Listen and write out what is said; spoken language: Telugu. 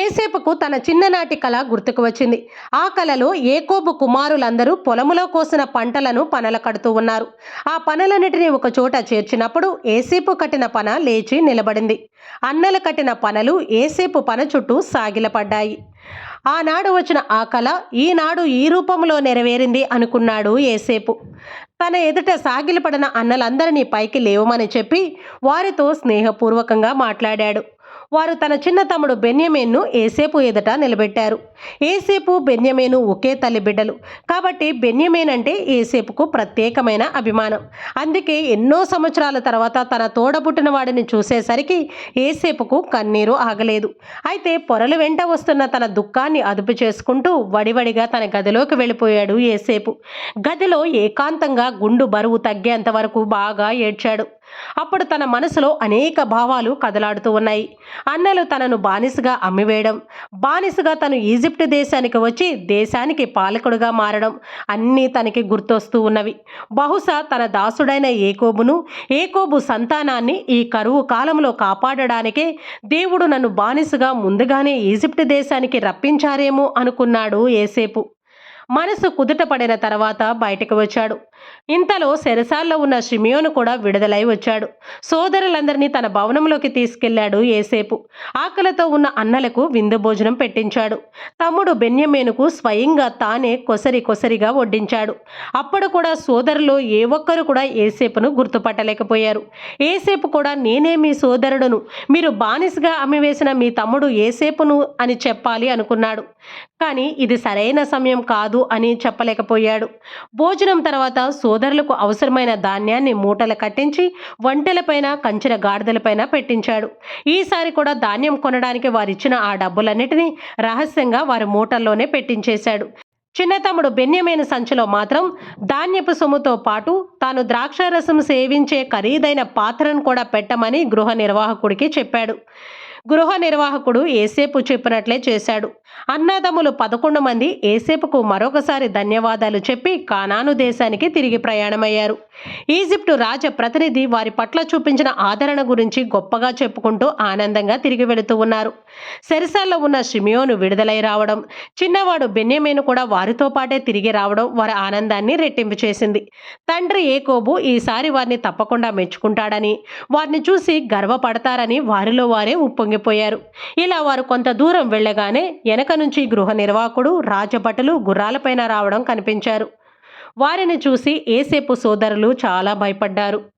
ఏసేపుకు తన చిన్ననాటి కళ గుర్తుకు వచ్చింది. ఆ కళలో ఏకోబు కుమారులందరూ పొలములో కోసిన పంటలను పనల కడుతూ ఉన్నారు. ఆ పనలన్నిటినీ ఒక చోట చేర్చినప్పుడు ఏసేపు కట్టిన పన లేచి నిలబడింది. అన్నలు కట్టిన పనలు ఏసేపు పన చుట్టూ సాగిలపడ్డాయి. ఆనాడు వచ్చిన ఆ కళ ఈనాడు ఈ రూపంలో నెరవేరింది అనుకున్నాడు ఏసేపు తన ఎదుట సాగిలపడిన అన్నలందరినీ పైకి లేవమని చెప్పి వారితో స్నేహపూర్వకంగా మాట్లాడాడు. వారు తన చిన్న తమ్ముడు బెన్యమేన్ను ఏసేపు ఎదుట నిలబెట్టారు. ఏసేపు బెన్యమేను ఒకే తల్లి బిడ్డలు. కాబట్టి బెన్యమేన్ అంటే ఏసేపుకు ప్రత్యేకమైన అభిమానం. అందుకే ఎన్నో సంవత్సరాల తర్వాత తన తోడబుట్టిన వాడిని చూసేసరికి ఏసేపుకు కన్నీరు ఆగలేదు. అయితే పొరలు వెంట వస్తున్న తన దుఃఖాన్ని అదుపు చేసుకుంటూ వడివడిగా తన గదిలోకి వెళ్ళిపోయాడు ఏసేపు. గదిలో ఏకాంతంగా గుండు బరువు తగ్గేంత వరకు బాగా ఏడ్చాడు. అప్పుడు తన మనసులో అనేక భావాలు కదలాడుతూ ఉన్నాయి. అన్నలు తనను బానిసగా అమ్మివేయడం బానిసగా తను ఈజిప్ట్ దేశానికి వచ్చి దేశానికి పాలకుడుగా మారడం అన్నీ తనకి గుర్తొస్తూ ఉన్నవి. బహుశా తన దాసుడైన ఏకోబును ఏకోబు సంతానాన్ని ఈ కరువు కాలంలో కాపాడడానికే దేవుడు నన్ను బానిసగా ముందుగానే ఈజిప్ట్ దేశానికి రప్పించారేమో అనుకున్నాడు ఏసేపు మనసు కుదుటపడిన తర్వాత బయటకు వచ్చాడు. ఇంతలో సెరసాల్లో ఉన్న షిమియోను కూడా విడుదలై వచ్చాడు. సోదరులందరినీ తన భవనంలోకి తీసుకెళ్ళాడు ఏసేపు ఆకలితో ఉన్న అన్నలకు విందు భోజనం పెట్టించాడు. తమ్ముడు బెన్యమేనుకు స్వయంగా తానే కొసరి కొసరిగా వడ్డించాడు. అప్పుడు కూడా సోదరులు ఏ ఒక్కరు కూడా ఏసేపును గుర్తుపట్టలేకపోయారు. ఏసేపు కూడా నేనే మీ సోదరుడును. మీరు బానిసగా అమ్మివేసిన మీ తమ్ముడు ఏసేపును అని చెప్పాలి అనుకున్నాడు. కానీ ఇది సరైన సమయం కాదు అని చెప్పలేకపోయాడు. భోజనం తర్వాత సోదరులకు అవసరమైన ధాన్యాన్ని మూటలు కట్టించి వంటలపైన కంచెల గాడిదలపైన పెట్టించాడు. ఈసారి కూడా ధాన్యం కొనడానికి వారిచ్చిన ఆ డబ్బులన్నిటినీ రహస్యంగా వారి మూటల్లోనే పెట్టించేశాడు. చిన్న తమ్ముడు బెన్యమైన సంచిలో మాత్రం ధాన్యపు సొమ్ముతో పాటు తాను ద్రాక్షారసం సేవించే ఖరీదైన పాత్రను కూడా పెట్టమని గృహ నిర్వాహకుడికి చెప్పాడు. గృహ నిర్వాహకుడు ఏసేపు చెప్పినట్లే చేశాడు. అన్నదమ్ములు పదకొండు మంది ఏసేపుకు మరొకసారి ధన్యవాదాలు చెప్పి కానాను దేశానికి తిరిగి ప్రయాణమయ్యారు. ఈజిప్టు రాజ ప్రతినిధి వారి పట్ల చూపించిన ఆదరణ గురించి గొప్పగా చెప్పుకుంటూ ఆనందంగా తిరిగి వెళుతూ ఉన్నారు. సెరిసాల్లో ఉన్న షిమియోను విడుదలై రావడం చిన్నవాడు బెన్యమేను కూడా వారితో పాటే తిరిగి రావడం వారి ఆనందాన్ని రెట్టింపు చేసింది. తండ్రి ఏకోబు ఈసారి వారిని తప్పకుండా మెచ్చుకుంటాడని వారిని చూసి గర్వపడతారని వారిలో వారే ఉప్పొంగిపోయారు ఇలా వారు కొంత దూరం వెళ్ళగానే వెనక నుంచి గృహ నిర్వాహకుడు రాజభటులు గుర్రాలపైన రావడం కనిపించారు. వారిని చూసి ఏసేపు సోదరులు చాలా భయపడ్డారు.